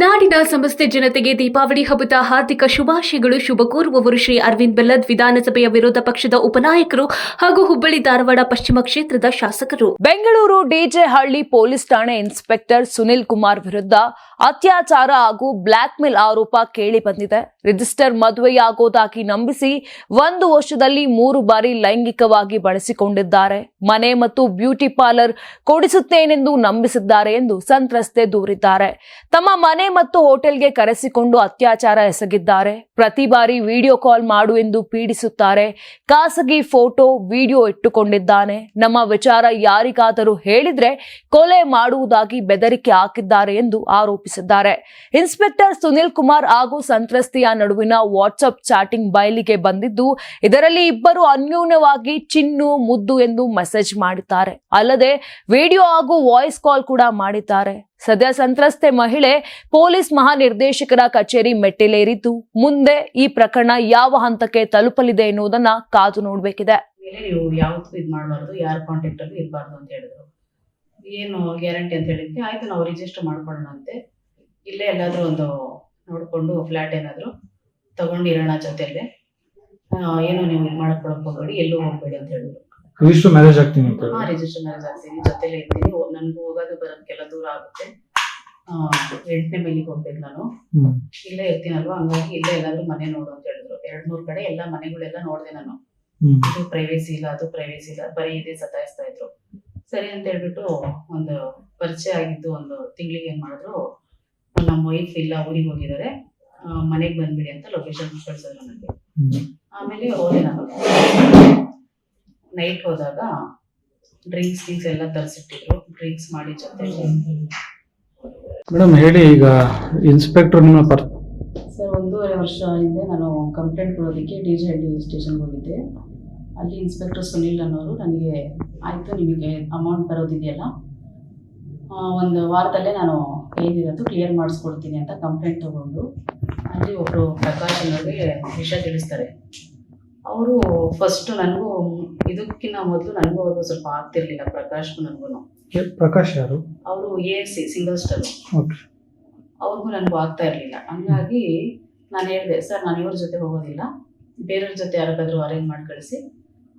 ನಾಡಿನ ಸಮಸ್ತ ಜನತೆಗೆ ದೀಪಾವಳಿ ಹಬ್ಬದ ಹಾರ್ದಿಕ ಶುಭಾಶಯಗಳು. ಶುಭ ಕೋರುವವರು ಶ್ರೀ ಅರವಿಂದ್ ಬೆಲ್ಲದ್ ವಿಧಾನಸಭೆಯ ವಿರೋಧ ಪಕ್ಷದ ಉಪನಾಯಕರು ಹಾಗೂ ಹುಬ್ಬಳ್ಳಿ ಧಾರವಾಡ ಪಶ್ಚಿಮ ಕ್ಷೇತ್ರದ ಶಾಸಕರು. ಬೆಂಗಳೂರು ಡಿಜೆ ಹಳ್ಳಿ ಪೊಲೀಸ್ ಠಾಣೆ ಇನ್ಸ್ಪೆಕ್ಟರ್ ಸುನಿಲ್ ಕುಮಾರ್ ವಿರುದ್ಧ ಅತ್ಯಾಚಾರ ಹಾಗೂ ಬ್ಲಾಕ್ ಮೇಲ್ ಆರೋಪ ಕೇಳಿ ಬಂದಿದೆ. ರಿಜಿಸ್ಟರ್ ಮದುವೆಯಾಗೋದಾಗಿ ನಂಬಿಸಿ ಒಂದು ವರ್ಷದಲ್ಲಿ ಮೂರು ಬಾರಿ ಲೈಂಗಿಕವಾಗಿ ಬಳಸಿಕೊಂಡಿದ್ದಾರೆ. ಮನೆ ಮತ್ತು ಬ್ಯೂಟಿ ಪಾರ್ಲರ್ ಕೊಡಿಸುತ್ತೇನೆಂದು ನಂಬಿಸಿದ್ದಾರೆ ಎಂದು ಸಂತ್ರಸ್ತೆ ದೂರಿದ್ದಾರೆ. ತಮ್ಮ ಮನೆ ಮತ್ತು ಹೋಟೆಲ್ಗೆ ಕರೆಸಿಕೊಂಡು ಅತ್ಯಾಚಾರ ಎಸಗಿದ್ದಾರೆ. ಪ್ರತಿ ಬಾರಿ ವಿಡಿಯೋ ಕಾಲ್ ಮಾಡು ಎಂದು ಪೀಡಿಸುತ್ತಾರೆ. ಖಾಸಗಿ ಫೋಟೋ, ವಿಡಿಯೋ ಇಟ್ಟುಕೊಂಡಿದ್ದಾನೆ. ನಮ್ಮ ವಿಚಾರ ಯಾರಿಗಾದರೂ ಹೇಳಿದ್ರೆ ಕೊಲೆ ಮಾಡುವುದಾಗಿ ಬೆದರಿಕೆ ಹಾಕಿದ್ದಾರೆ ಎಂದು ಆರೋಪಿಸಿದ್ದಾರೆ. ಇನ್ಸ್ಪೆಕ್ಟರ್ ಸುನಿಲ್ ಕುಮಾರ್ ಹಾಗೂ ಸಂತ್ರಸ್ತೆಯ ನಡುವಿನ ವಾಟ್ಸಪ್ ಚಾಟಿಂಗ್ ಬಯಲಿಗೆ ಬಂದಿದ್ದು, ಇದರಲ್ಲಿ ಇಬ್ಬರು ಅನ್ಯೂನ್ಯವಾಗಿ ಚಿನ್ನು, ಮುದ್ದು ಎಂದು ಮೆಸೇಜ್ ಮಾಡಿದ್ದಾರೆ. ಅಲ್ಲದೆ, ವಿಡಿಯೋ ಹಾಗೂ ವಾಯ್ಸ್ ಕಾಲ್ ಕೂಡ ಮಾಡಿದ್ದಾರೆ. ಸದ್ಯ ಸಂತ್ರಸ್ತೆ ಮಹಿಳೆ ಪೊಲೀಸ್ ಮಹಾನಿರ್ದೇಶಕರ ಕಚೇರಿ ಮೆಟ್ಟಿಲೇರಿದ್ದು, ಮುಂದೆ ಈ ಪ್ರಕರಣ ಯಾವ ಹಂತಕ್ಕೆ ತಲುಪಲಿದೆ ಎನ್ನುವುದನ್ನ ಕಾದು ನೋಡಬೇಕಿದೆ. ನೀವು ಯಾವತ್ತೂ ಇದು ಮಾಡಬಾರ್ದು, ಯಾರ ಅಲ್ಲಿ ಇರಬಾರ್ದು ಅಂತ ಹೇಳಿದ್ರು. ಏನು ಗ್ಯಾರಂಟಿ ಅಂತ ಹೇಳಿದ್ವಿ ಆಯ್ತು ನಾವು ರಿಜಿಸ್ಟರ್ ಮಾಡ್ಕೊಳ್ಳೋಣ ಅಂತೆ ಇಲ್ಲೇ ಎಲ್ಲಾದ್ರೂ ಒಂದು ನೋಡಿಕೊಂಡು ಫ್ಲ್ಯಾಟ್ ಏನಾದರೂ ತಗೊಂಡಿರೋಣ ಜೊತೆಲೆ ಏನು ನೀವು ಇದು ಹೋಗಬೇಡಿ, ಎಲ್ಲೂ ಹೋಗ್ಬೇಡಿ ಅಂತ ಹೇಳಿದ್ರು. ರಿಜಿಸ್ಟರ್ ಮ್ಯಾರೇಜ್ ಆಗ್ತೀನಿ ಅಂತ ಹಾಂ ರಿಜಿಸ್ಟರ್ ಮ್ಯಾರೇಜ್ ಆಗ್ತೀನಿ. ಜೊತೆಲೇ ಇರ್ತೀನಿ. ನನ್ಗೂ ಹೋಗೋದು ಬರೋದಕ್ಕೆಲ್ಲ ದೂರ ಆಗುತ್ತೆ. ಎಂಟನೇ ಮೈಲಿಗೆ ಹೋಗ್ಬೇಕು ನಾನು. ಹ್ಮ್. ಇಲ್ಲೇ ಇರ್ತೀನಲ್ವಾ? ಹಂಗಾಗಿ ಇಲ್ಲೇ ಎಲ್ಲಾದ್ರೂ ಮನೆ ನೋಡು ಅಂತ ಹೇಳಿದ್ರು. ಎರಡ್ ಮೂರ್ ಕಡೆ ಎಲ್ಲ ಮನೆಗಳೆಲ್ಲ ನೋಡಿದೆ ನಾನು. ಹ್ಮ್. ಇದು ಪ್ರೈವೇಸಿ ಇಲ್ಲ ಅದು ಪ್ರೈವೇಸಿ ಇಲ್ಲ. ಬರೀ ಇದೇ ಸತಾಯಿಸ್ತಾ ಇದ್ರು. ಸರಿ ಅಂತ ಹೇಳ್ಬಿಟ್ಟು ಒಂದು ಪರಿಚಯ ಆಗಿದ್ದು ಒಂದು ತಿಂಗಳಿಗೆ ಏನ್ ಮಾಡಿದ್ರು ನಮ್ಮ ವೈಫ್ ಇಲ್ಲ ಊರಿಗೆ ಹೋಗಿದ್ದಾರೆ. ಮನೆಗೆ ಬಂದ್ಬಿಡಿ ಅಂತ ಲೊಕೇಶನ್ ಕಳ್ಸಿದ್ರು ನನಗೆ. ಆಮೇಲೆ ಹೋದೆ ನಾನು. ನೈಟ್ ಹೋದಾಗ ಡ್ರಿಂಕ್ಸ್ ಗಿಂಕ್ಸ್ ಎಲ್ಲ ತರಿಸಿಟ್ಟಿದ್ರು. ಡ್ರಿಂಕ್ಸ್ ಮಾಡಿ ಜೊತೆ ಮೇಡಮ್ ಹೇಳಿ ಈಗ ಇನ್ಸ್ಪೆಕ್ಟರ್ ನಿಮ್ಮ ಪರ್ ಸರ್ ಒಂದೂವರೆ ವರ್ಷ ಹಿಂದೆ ನಾನು ಕಂಪ್ಲೇಂಟ್ ಕೊಡೋದಕ್ಕೆ ಡಿ ಜೆ ಹಳ್ಳಿ ಸ್ಟೇಷನ್ಗೆ ಹೋಗಿದ್ದೆ. ಅಲ್ಲಿ ಇನ್ಸ್ಪೆಕ್ಟರ್ ಸುನೀಲ್ ಅನ್ನೋರು ನನಗೆ ಆಯಿತು ನಿಮಗೆ ಅಮೌಂಟ್ ಬರೋದಿದೆಯಲ್ಲ? ಆ, ಒಂದು ವಾರದಲ್ಲೇ ನಾನು ಏನಿರೋದು ಕ್ಲಿಯರ್ ಮಾಡಿಸ್ಕೊಡ್ತೀನಿ ಅಂತ ಕಂಪ್ಲೇಂಟ್ ತಗೊಂಡು ಅಲ್ಲಿ ಒಬ್ಬರು ಪ್ರಕಾಶ್ ಅನ್ನೋರಿಗೆ ವಿಷಯ ತಿಳಿಸ್ತಾರೆ. ಅವರು ಫಸ್ಟ್ ನನಗೂ ಇದಕ್ಕಿಂತ ಮೊದಲು ನನಗೂ ಅವ್ರಿಗೂ ಸ್ವಲ್ಪ ಆಗ್ತಿರ್ಲಿಲ್ಲ ಪ್ರಕಾಶ್ಗೂ ನನಗೂ ಪ್ರಕಾಶ್ ಯಾರು? ಅವರು ಎ ಸಿ ಸಿಂಗಲ್ ಸ್ಟಾರ್ ಅವ್ರಿಗೂ ನನಗೂ ಆಗ್ತಾ ಇರಲಿಲ್ಲ. ಹಂಗಾಗಿ ನಾನು ಹೇಳಿದೆ ಸರ್ ನಾನು ಇವ್ರ ಜೊತೆ ಹೋಗೋದಿಲ್ಲ. ಬೇರೆಯವ್ರ ಜೊತೆ ಯಾರಿಗಾದ್ರೂ ಅರೇಂಜ್ ಮಾಡಿ ಕಳಿಸಿ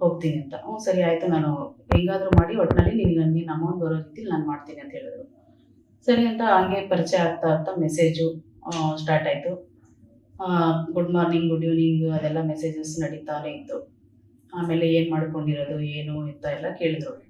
ಹೋಗ್ತೀನಿ ಅಂತ. ಹ್ಞೂ ಸರಿ ಆಯಿತು ನಾನು ಹೆಂಗಾದರೂ ಮಾಡಿ ಒಟ್ಟಿನಲ್ಲಿ ನೀನು ನನಗೆ ಅಮೌಂಟ್ ಬರೋ ರೀತಿಲಿ ನಾನು ಮಾಡ್ತೀನಿ ಅಂತ ಹೇಳಿದ್ರು. ಸರಿ ಅಂತ ಹಂಗೆ ಪರಿಚಯ ಆಗ್ತಾ ಆಗ್ತಾ ಮೆಸೇಜು ಸ್ಟಾರ್ಟ್ ಆಯಿತು. ಗುಡ್ ಮಾರ್ನಿಂಗ್ ಗುಡ್ ಈವ್ನಿಂಗ್ ಅದೆಲ್ಲ ಮೆಸೇಜಸ್ ನಡೀತಾನೆ ಇತ್ತು. ಆಮೇಲೆ ಏನು ಮಾಡ್ಕೊಂಡಿರೋದು ಏನು ಅಂತ ಎಲ್ಲ ಕೇಳಿದ್ರು.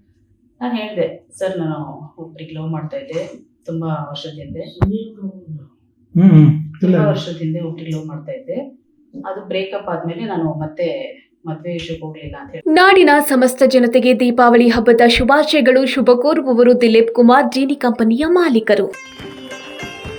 ನಾನು ಹೇಳಿದೆ ಸರ್ ನಾನು ಒಬ್ರಿಗೆ ಲವ್ ಮಾಡ್ತಾ ಇದ್ದೆ. ತುಂಬ ವರ್ಷದ ಹಿಂದೆ. ಹ್ಮ್ ಹ್ಮ್. ಇಲ್ಲ. ತುಂಬಾ ವರ್ಷದ ಹಿಂದೆ ಒಟ್ಟಿಗೆ ಲವ್ ಮಾಡ್ತಾ ಇದ್ದೆ. ಅದು ಬ್ರೇಕಪ್ ಆದ್ಮೇಲೆ ನಾನು ಮತ್ತೆ ಮದ್ವೆ ವಿಷಯಕ್ಕೆ ಹೋಗ್ಲಿಲ್ಲ ಅಂತ ಹೇಳಿ ನಾಡಿನ ಸಮಸ್ತ ಜನತೆಗೆ ದೀಪಾವಳಿ ಹಬ್ಬದ ಶುಭಾಶಯಗಳು. ಶುಭ ಕೋರುವವರು ದಿಲೀಪ್ ಕುಮಾರ್ ಜೀನಿ ಕಂಪನಿಯ ಮಾಲೀಕರು.